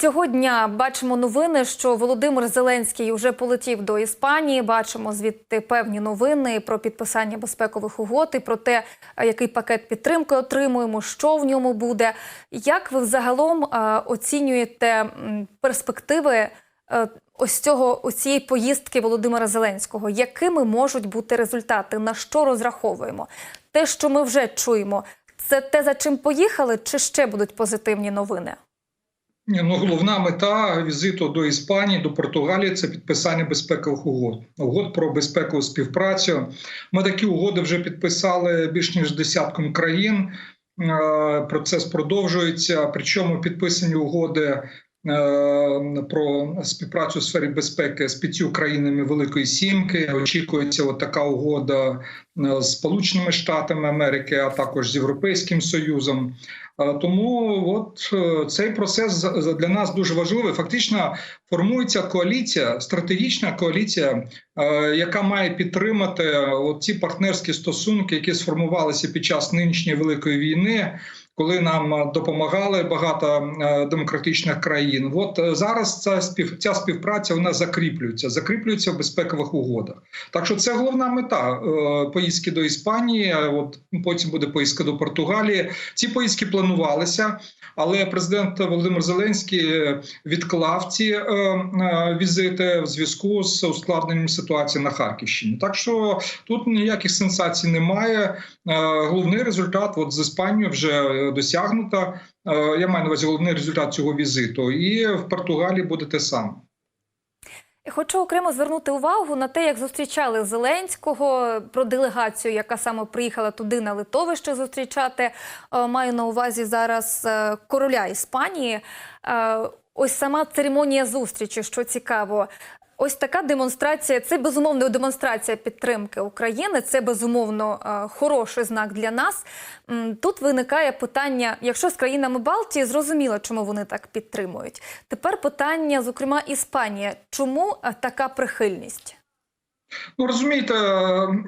Цього дня бачимо новини, що Володимир Зеленський вже полетів до Іспанії. Бачимо звідти певні новини про підписання безпекових угод і про те, який пакет підтримки отримуємо, що в ньому буде. Як ви взагалом оцінюєте перспективи е, ось цього цієї поїздки Володимира Зеленського? Якими можуть бути результати? На що розраховуємо? Те, що ми вже чуємо, це те, за чим поїхали, чи ще будуть позитивні новини? Ну головна мета візиту до Іспанії, до Португалії це підписання безпекових угод. Угод про безпекову співпрацю. Ми такі угоди вже підписали більш ніж десятком країн. Е, Процес продовжується. Причому підписані угоди е, про співпрацю у сфері безпеки з п'ятью країнами Великої Сімки. Очікується от така угода е, з Сполученими Штатами Америки, а також з Європейським Союзом. Е, Тому от е, цей процес для нас дуже важливий. Фактично формується коаліція, стратегічна коаліція, е, яка має підтримати от ці партнерські стосунки, які сформувалися під час нинішньої великої війни. Коли нам е, допомагали багато е, демократичних країн, от е, зараз ця спів ця співпраця вона закріплюється, закріплюється в безпекових угодах. Так що це головна мета е, поїздки до Іспанії. е, От потім буде поїздка до Португалії. Ці поїздки планувалися, але президент Володимир Зеленський е, відклав ці е, е, візити в зв'язку з ускладненням ситуації на Харківщині. Так що тут ніяких сенсацій немає. Е, Головний результат от з Іспанією вже е, досягнуто. Е, Я маю на увазі головний результат цього візиту, і в Португалії буде те саме. Хочу окремо звернути увагу на те, як зустрічали Зеленського про делегацію, яка саме приїхала туди на литовище зустрічати. Е, Маю на увазі зараз е, короля Іспанії. Ось сама церемонія зустрічі, що цікаво. Ось така демонстрація. Це безумовно демонстрація підтримки України. Це безумовно е, хороший знак для нас. Тут виникає питання: якщо з країнами Балтії зрозуміло, чому вони так підтримують. Тепер питання, зокрема, Іспанія. Чому е, така прихильність? Ну розумієте,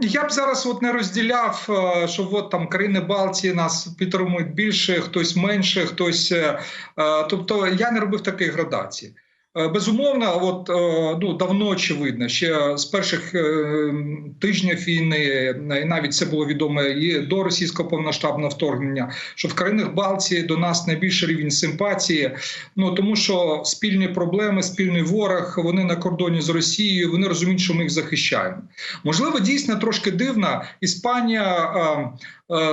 я б зараз от не розділяв, е, що от там країни Балтії нас підтримують більше, хтось менше, хтось. е, е, Тобто я не робив таких градації. Е, Безумовно, от е, ну давно очевидно, ще з перших е, тижнів війни, і навіть це було відомо і до російського повноштабного вторгнення, що в країнах Балтії до нас найбільший рівень симпатії. Ну тому що спільні проблеми, спільний ворог, вони на кордоні з Росією. Вони розуміють, що ми їх захищаємо. Можливо, дійсно трошки дивна Іспанія.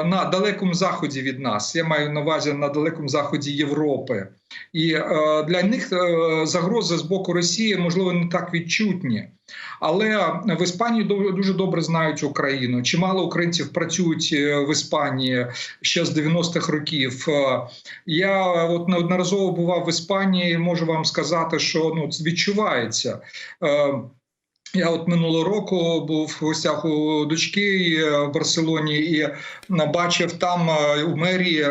На далекому заході від нас я маю на увазі на далекому заході Європи, і е, для них е, загрози з боку Росії можливо не так відчутні. Але в Іспанії дуже добре знають Україну. Чимало українців працюють е, в Іспанії ще з 90-х років. Я от неодноразово бував в Іспанії. Можу вам сказати, що ну відчувається. Я от минулого року був в гостях у дочки е, в Барселоні і е, бачив там е, у мерії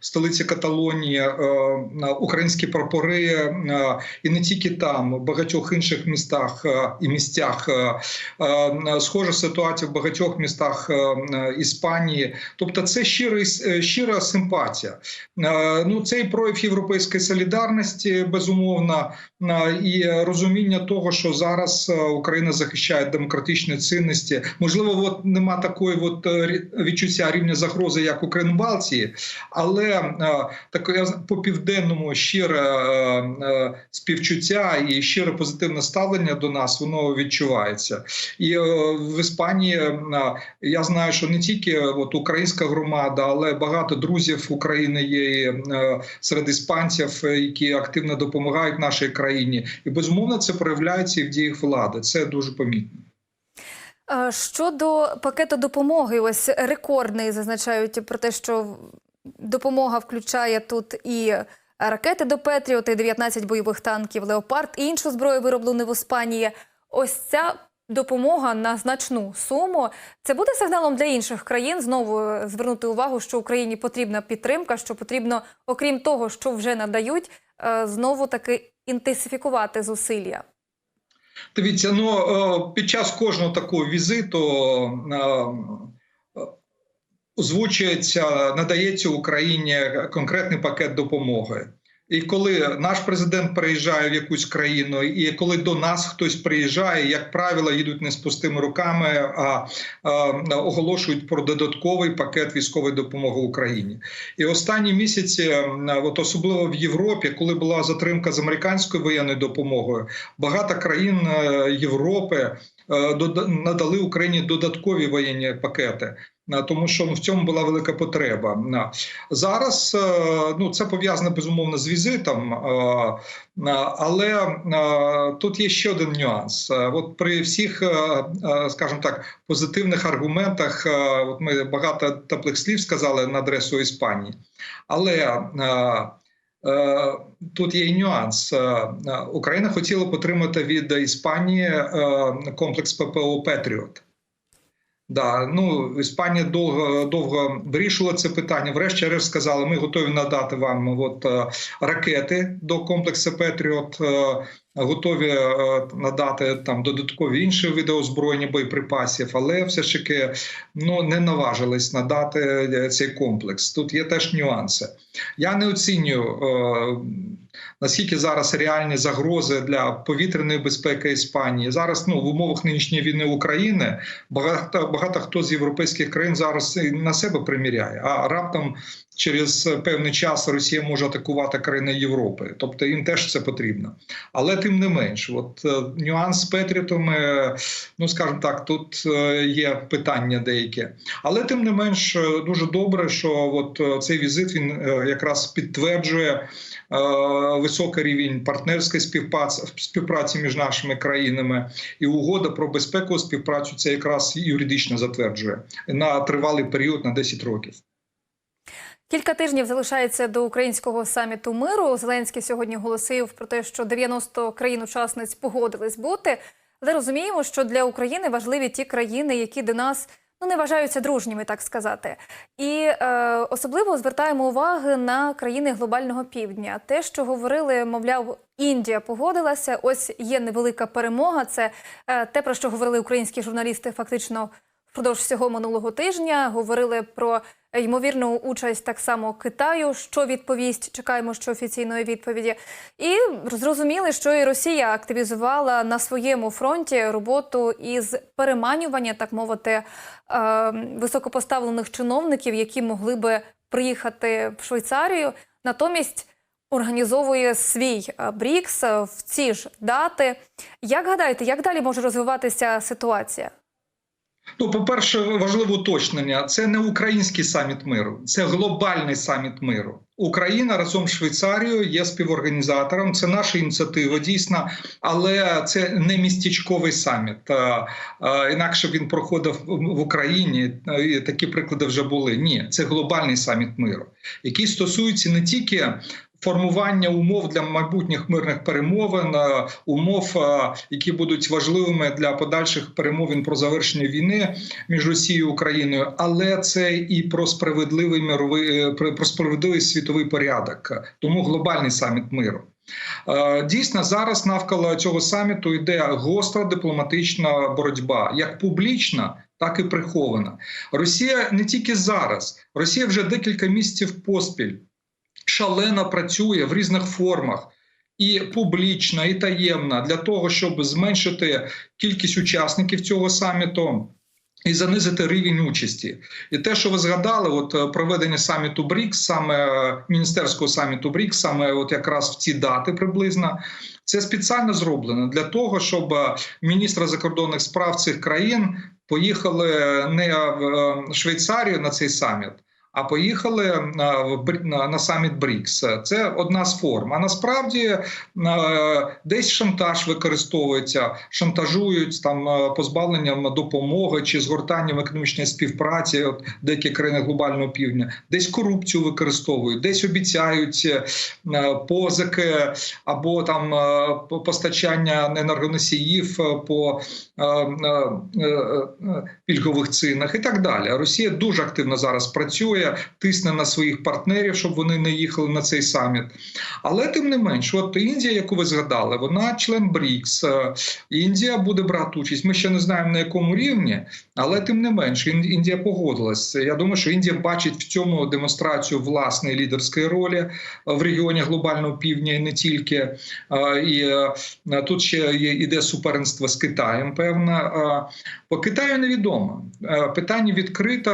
столиці Каталонії українські прапори, і не тільки там, в багатьох інших містах і місцях. Схожа ситуація в багатьох містах Іспанії. Тобто, це щирий, е, щира симпатія. Ну, це і прояв європейської солідарності, безумовно, і розуміння того, що зараз Україна захищає демократичні цінності. Можливо, от нема такої от е, відчуття рівня загрози, як у Кринбалції, але е, таке по південному щире е, співчуття і щире позитивне ставлення до нас воно відчувається. І в Іспанії я знаю, що не тільки от українська громада, але багато друзів України є серед іспанців, які активно допомагають нашій країні, і безумовно це проявляється і в діях влади. Це дуже помітно. Щодо пакету допомоги, ось рекордний зазначають про те, що допомога включає тут і ракети до Петріот, і 19 бойових танків Леопард, і іншу зброю вироблену в Іспанії. Ось ця допомога на значну суму. Це буде сигналом для інших країн знову звернути увагу, що Україні потрібна підтримка, що потрібно, окрім того, що вже надають, е, знову таки інтенсифікувати зусилля. Дивіться, ну е, під час кожного такого візиту е, е, озвучується, надається Україні конкретний пакет допомоги. І коли наш президент приїжджає в якусь країну, і коли до нас хтось приїжджає, як правило, їдуть не з пустими руками, а, а оголошують про додатковий пакет військової допомоги Україні. І останні місяці, от особливо в Європі, коли була затримка з американською воєнною допомогою, багато країн е, Європи надали Україні додаткові воєнні пакети. е, Тому що в цьому була велика потреба. На. Зараз е, ну це пов'язано безумовно з візитом, е, е, але е, тут є ще один нюанс. Е, От при всіх, е, е, скажімо так, позитивних аргументах, е, от ми багато теплих слів сказали на адресу Іспанії, але е, е, тут є і нюанс. Е, е, Україна хотіла отримати від Іспанії е, комплекс ППО Петріот. Да, ну Іспанія довго довго вирішувала це питання. Врешті-решт сказали, ми готові надати вам от е, ракети до комплексу Петріот. Готові е, надати там додаткові інші види озброєння боєприпасів, але все ж таки ну не наважились надати е, цей комплекс. Тут є теж нюанси. Я не оцінюю е, наскільки зараз реальні загрози для повітряної безпеки Іспанії. Зараз ну в умовах нинішньої війни України багато багато хто з європейських країн зараз на себе приміряє. А раптом через певний час Росія може атакувати країни Європи, тобто їм теж це потрібно. Але тим не менш, от е, нюанс з Петрітами, е, ну скажімо так, тут е, є питання деякі. Але тим не менш дуже добре, що от цей візит він якраз підтверджує високий рівень партнерської співпраці, між нашими країнами, і угода про безпекову співпрацю це якраз юридично затверджує на тривалий період на 10 років. Кілька тижнів залишається до українського саміту миру. Зеленський сьогодні оголосив про те, що 90 країн-учасниць погодились бути. Але розуміємо, що для України важливі ті країни, які до нас не вважаються дружніми, так сказати. І е, особливо звертаємо увагу на країни глобального півдня. Те, що говорили, мовляв, Індія погодилася. Ось є невелика перемога. Це е, те, про що говорили українські журналісти, фактично впродовж всього минулого тижня. Говорили про ймовірну участь так само Китаю. Що відповість? Чекаємо ще офіційної відповіді. І зрозуміли, що і Росія активізувала на своєму фронті роботу із переманювання, так мовити, е, високопоставлених чиновників, які могли би приїхати в Швейцарію. Натомість організовує свій е, БРІКС в ці ж дати. Як гадаєте, як далі може розвиватися ситуація? Ну, по-перше, важливе уточнення: це не український саміт миру, це глобальний саміт миру. Україна разом з Швейцарією є співорганізатором. Це наша ініціатива, дійсно, але це не містечковий саміт. Інакше він проходив в Україні. і Такі приклади вже були. Ні, це глобальний саміт миру, який стосується не тільки формування умов для майбутніх мирних перемовин, е, умов, е, які будуть важливими для подальших перемовин про завершення війни між Росією і Україною, але це і про справедливий мировий е, про справедливий світовий порядок, тому глобальний саміт миру. Дійсно, зараз навколо цього саміту йде гостра дипломатична боротьба, як публічна, так і прихована. Росія не тільки зараз, Росія вже декілька місяців поспіль шалено працює в різних формах. І публічна, і таємна для того, щоб зменшити кількість учасників цього саміту і занизити рівень участі. І те, що ви згадали, от е, проведення саміту БРІКС, саме е, міністерського саміту БРІКС, саме от якраз в ці дати приблизно, це спеціально зроблено для того, щоб е, міністри закордонних справ цих країн поїхали не в Швейцарію на цей саміт. А поїхали Бр- на, саміт БРІКС. Це одна з форм. А насправді е, десь шантаж використовується, шантажують там е, позбавленням допомоги чи згортанням економічної співпраці. От деякі країни глобального півдня, десь корупцію використовують, десь обіцяють е, позики або там е, по- постачання енергоносіїв е, по е, е, е, пільгових цінах і так далі. Росія дуже активно зараз працює. Історія тисне на своїх партнерів, щоб вони не їхали на цей саміт. Але тим не менш, от Індія, яку ви згадали, вона член БРІКС. Е, Індія буде брати участь. Ми ще не знаємо на якому рівні, але тим не менш, Індія погодилась. Я думаю, що Індія бачить в цьому демонстрацію власної лідерської ролі е, в регіоні глобального півдня і не тільки. Е, І тут ще є іде суперництво з Китаєм. Певна Е, по Китаю невідомо. Питання відкрите.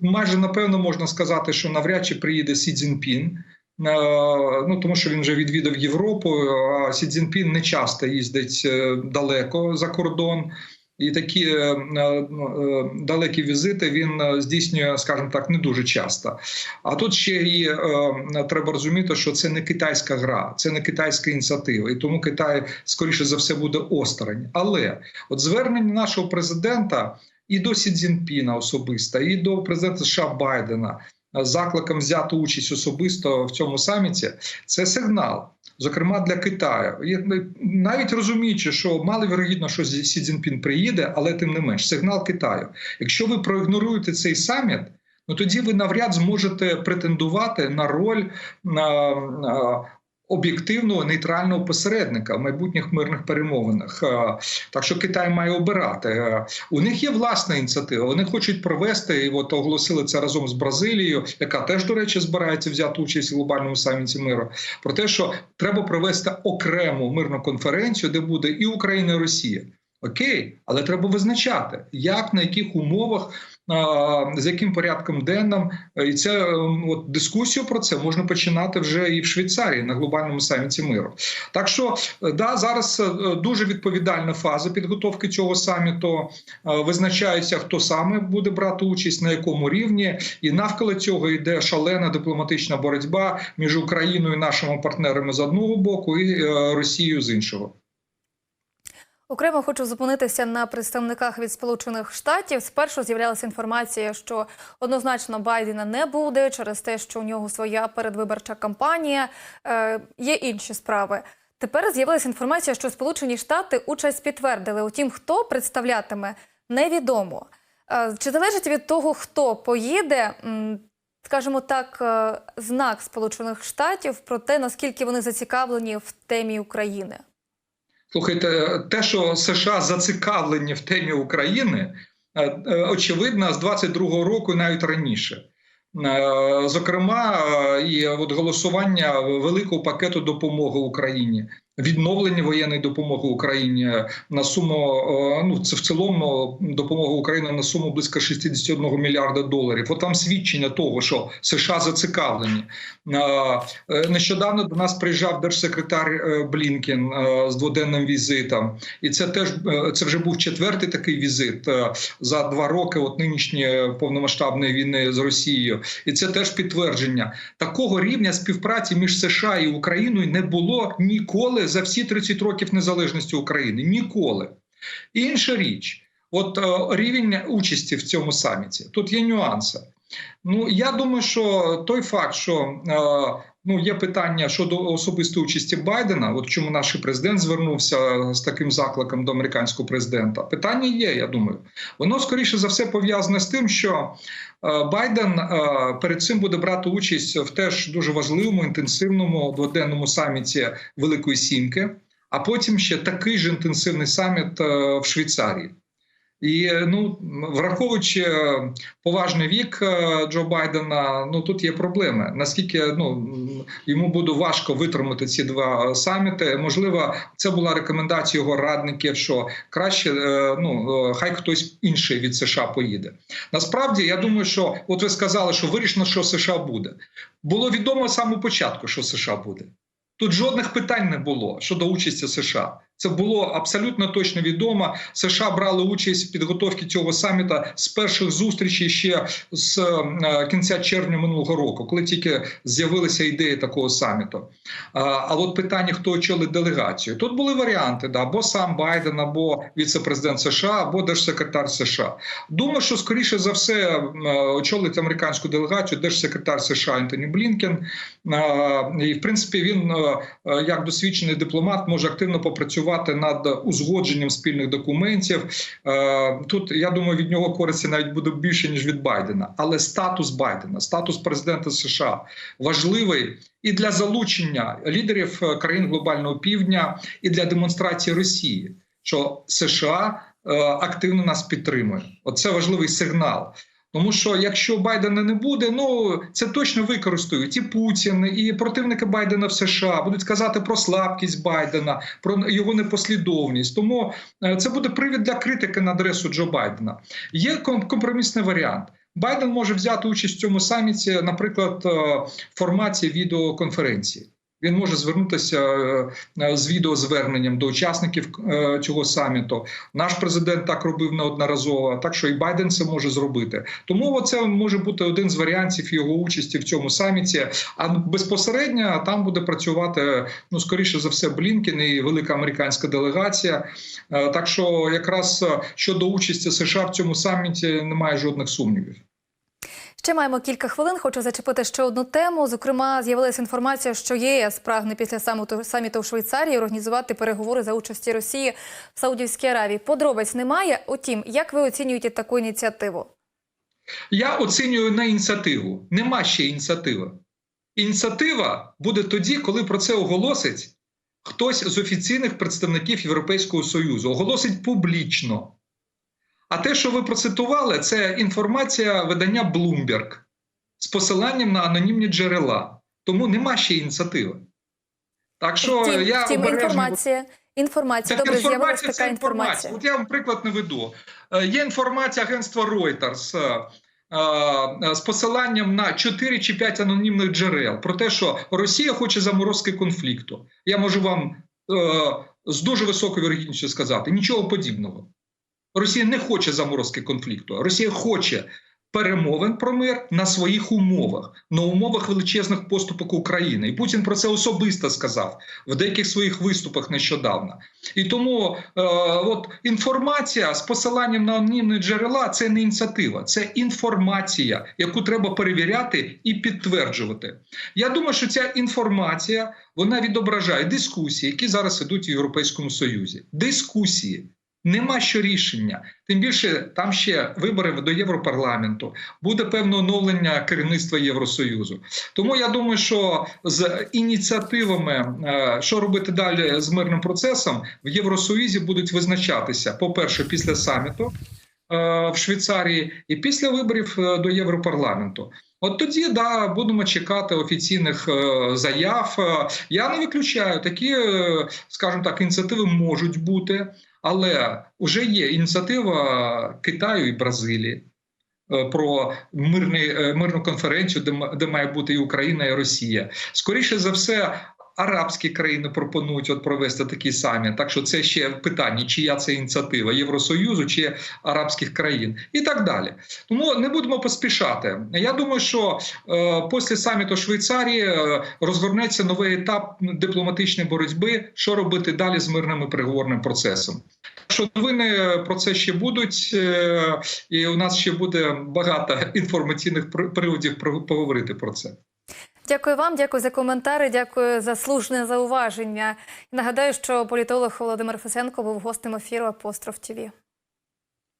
Майже напевно можна сказати, що навряд чи приїде Сі Цзіньпін. Е, Ну тому що він вже відвідав Європу. А Сі Цзіньпін не часто їздить е, далеко за кордон. І такі е, е, далекі візити він здійснює, скажімо так, не дуже часто. А тут ще і треба розуміти, що це не китайська гра, це не китайська ініціатива, і тому Китай скоріше за все буде осторонь. Але от звернення нашого президента і до Сі Цзіньпіна особисто, і до президента США Байдена закликом взяти участь особисто в цьому саміті. Це сигнал, зокрема для Китаю. Навіть розуміючи, що маловірогідно, що Сі Цзіньпін приїде, але тим не менш, сигнал Китаю. Якщо ви проігноруєте цей саміт. Ну тоді ви навряд зможете претендувати на роль на об'єктивного нейтрального посередника в майбутніх мирних перемовинах. Е, Так що Китай має обирати. Е, У них є власна ініціатива. Вони хочуть провести і от оголосили це разом з Бразилією, яка теж, до речі, збирається взяти участь у глобальному саміті миру. Про те, що треба провести окрему мирну конференцію, де буде і Україна, і Росія. Окей, але треба визначати, як на яких умовах, з яким порядком денним, і це е, от дискусію про це можна починати вже і в Швейцарії на глобальному саміті миру. Так що е, да, зараз е, дуже відповідальна фаза підготовки цього саміту. Е, Визначається, хто саме буде брати участь, на якому рівні, і навколо цього йде шалена дипломатична боротьба між Україною і нашими партнерами з одного боку і е, Росією з іншого. Окремо хочу зупинитися на представниках від Сполучених Штатів. Спершу з'являлася інформація, що однозначно Байдена не буде через те, що у нього своя передвиборча кампанія. Е, є інші справи. Тепер з'явилася інформація, що Сполучені Штати участь підтвердили. Утім, хто представлятиме, невідомо. Е, чи залежить від того, хто поїде? Скажімо так, е, знак Сполучених Штатів про те, наскільки вони зацікавлені в темі України. Слухайте, те, що США зацікавлені в темі України, е, е, очевидно, з 22-го року, навіть раніше. Е, Зокрема, і от голосування великого пакету допомоги Україні, відновлення воєнної допомоги Україні на суму е, ну це в цілому допомога Україні на суму близько 61 мільярда доларів. От там свідчення того, що США зацікавлені. Е, е, Нещодавно до нас приїжджав держсекретар Блінкен з дводенним візитом, і це теж це вже був четвертий такий візит за два роки. От нинішньої повномасштабної війни з Росією, і це теж підтвердження такого рівня співпраці між США і Україною не було ніколи за всі 30 років незалежності України. Ніколи. Інша річ, от е, рівень участі в цьому саміті. Тут є нюанси. Ну я думаю, що той факт, що е, ну є питання щодо особистої участі Байдена, от чому наш президент звернувся з таким закликом до американського президента. Питання є. Я думаю, воно скоріше за все пов'язане з тим, що е, Байден е, перед цим буде брати участь в теж дуже важливому інтенсивному дводенному саміті Великої Сімки, а потім ще такий же інтенсивний саміт е, в Швейцарії. І ну враховуючи е, поважний вік е, Джо Байдена, ну тут є проблеми. Наскільки ну йому буде важко витримати ці два саміти? Можливо, це була рекомендація його радників, що краще е, ну е, хай хтось інший від США поїде. Насправді, я думаю, що от ви сказали, що вирішено, що США буде. Було відомо з самого початку, що США буде. Тут жодних питань не було щодо участі США. Це було абсолютно точно відомо. США брали участь в підготовці цього саміта з перших зустрічей ще з е, кінця червня минулого року, коли тільки з'явилися ідеї такого саміту. А, от питання, хто очолить делегацію, тут були варіанти: да, або сам Байден, або віце-президент США, або держсекретар США. Думаю, що скоріше за все е, очолить американську делегацію держсекретар США Ентоні Блінкен. І в принципі він, е, як досвідчений дипломат, може активно попрацювати працювати над узгодженням спільних документів. Е, Тут я думаю, від нього користі навіть буде більше ніж від Байдена. Але статус Байдена, статус президента США важливий і для залучення лідерів е, країн глобального півдня, і для демонстрації Росії, що США е, активно нас підтримує. Оце важливий сигнал. Тому що якщо Байдена не буде, ну це точно використають і Путін, і противники Байдена в США будуть казати про слабкість Байдена, про його непослідовність. Тому е, це буде привід для критики на адресу Джо Байдена. Є ком- компромісний варіант. Байден може взяти участь в цьому саміті, наприклад, е, в форматі відеоконференції. Він може звернутися е, з відеозверненням до учасників е, цього саміту. Наш президент так робив неодноразово, так що і Байден це може зробити. Тому це може бути один з варіантів його участі в цьому саміті. А безпосередньо там буде працювати ну скоріше за все Блінкен і велика американська делегація. Е, Так що, якраз щодо участі США в цьому саміті немає жодних сумнівів. Ще маємо кілька хвилин. Хочу зачепити ще одну тему. Зокрема, з'явилася інформація, що ЄС прагне після саміту, в Швейцарії організувати переговори за участі Росії в Саудівській Аравії. Подробиць немає. Утім, як ви оцінюєте таку ініціативу? Я оцінюю на ініціативу. Нема ще ініціативи. Ініціатива буде тоді, коли про це оголосить хтось з офіційних представників Європейського Союзу, оголосить публічно. А те, що ви процитували, це інформація видання Bloomberg з посиланням на анонімні джерела. Тому нема ще ініціативи. Так що втім, я втім обережно інформація. Інформація, так добре, з'явилася інформація така це інформація. інформація. От я вам приклад наведу. Е, Є інформація агентства Reuters е, е, з посиланням на 4 чи 5 анонімних джерел про те, що Росія хоче заморозки конфлікту. Я можу вам з дуже високою вірогідністю сказати нічого подібного. Росія не хоче заморозки конфлікту. Росія хоче перемовин про мир на своїх умовах, на умовах величезних поступок України. І Путін про це особисто сказав в деяких своїх виступах нещодавно. І тому е, от інформація з посиланням на анонімні джерела це не ініціатива, це інформація, яку треба перевіряти і підтверджувати. Я думаю, що ця інформація вона відображає дискусії, які зараз ідуть в Європейському Союзі. Дискусії. Нема що рішення, тим більше там ще вибори до Європарламенту, буде певне оновлення керівництва Євросоюзу. Тому я думаю, що з ініціативами, е, що робити далі з мирним процесом, в Євросоюзі будуть визначатися, по-перше, після саміту е, в Швейцарії, і після виборів е, до Європарламенту. От тоді да будемо чекати офіційних заяв. Я не виключаю такі, скажімо так, ініціативи можуть бути, але вже є ініціатива Китаю і Бразилії. е, Про мирний, е, мирну конференцію, де, де має бути і Україна, і Росія. Скоріше за все, арабські країни пропонують от провести такий саміт. Так що це ще питання, чия це ініціатива Євросоюзу чи арабських країн, і так далі. Тому не будемо поспішати. Я думаю, що е, після саміту Швейцарії е, розгорнеться новий етап дипломатичної боротьби, що робити далі з мирним і переговорним процесом. Що новини про це ще будуть, е, і у нас ще буде багато інформаційних приводів про- поговорити про це. Дякую вам, дякую за коментари, дякую за слушне зауваження. Нагадаю, що політолог Володимир Фесенко був гостем ефіру Апостроф ТІВІ.